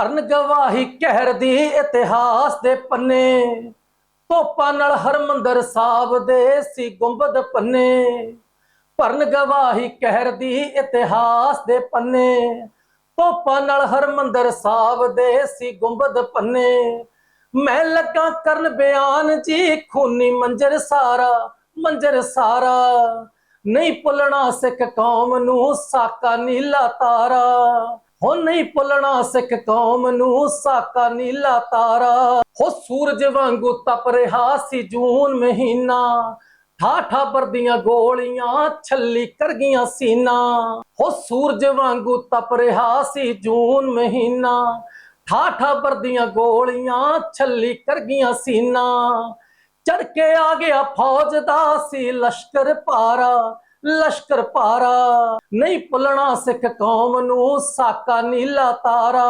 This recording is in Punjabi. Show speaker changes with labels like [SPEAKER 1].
[SPEAKER 1] ਭਰਨ ਗਵਾਹੀ ਕਹਿਰ ਦੀ ਇਤਿਹਾਸ ਦੇ ਪੰਨੇ। ਤੋਪਾਂ ਨਾਲ ਹਰਮੰਦਰ ਸਾਹਿਬ ਦੇ ਸੀ ਗੁੰਬਦ ਪੰਨੇ। ਭਰਨ ਗਵਾਹੀ ਕਹਿਰ ਦੀ ਇਤਿਹਾਸ ਦੇ ਪੰਨੇ। ਤੋਪਾਂ ਨਾਲ ਹਰਮੰਦਰ ਸਾਹਿਬ ਦੇ ਸੀ ਗੁੰਬਦ ਪੰਨੇ। ਮੈਂ ਲੱਗਾ ਕਰਨ ਬਿਆਨ ਜੀ, ਖੂਨੀ ਮੰਜਰ ਸਾਰਾ ਮੰਜਰ ਸਾਰਾ। ਨਹੀਂ ਭੁੱਲਣਾ ਸਿੱਖ ਕੌਮ ਨੂੰ ਸਾਕਾ ਨੀਲਾ ਤਾਰਾ। ਹੋ ਨਹੀਂ ਭੁੱਲਣਾ ਸਿੱਖ ਕੌਮ ਨੂੰ, ਸਾਕਾ ਨੀਲਾ ਤਾਰਾ। ਹੋ ਸੂਰਜ ਵਾਂਗੂ ਤਪ ਰਿਹਾ ਸੀ ਜੂਨ ਮਹੀਨਾ। ਠਾਠਾ ਵਰਦੀਆਂ ਗੋਲੀਆਂ, ਛੱਲੀ ਕਰ ਗਈਆਂ ਸੀਨਾ। ਹੋ ਸੂਰਜ ਵਾਂਗੂ ਤਪ ਰਿਹਾ ਸੀ ਜੂਨ ਮਹੀਨਾ। ਠਾਠਾ ਵਰਦੀਆਂ ਗੋਲੀਆਂ, ਛੱਲੀ ਕਰ ਗਈਆਂ ਸੀਨਾ। ਚੜ ਕੇ ਆ ਗਿਆ ਫੌਜ ਦਾ ਸੀ ਲਸ਼ਕਰ ਪਾਰਾ। ਲਸ਼ਕਰ ਪਾਰਾ ਨਹੀਂ ਭੁੱਲਣਾ ਸਿੱਖ ਕੌਮ ਨੂੰ ਸਾਕਾ ਨੀਲਾ ਤਾਰਾ।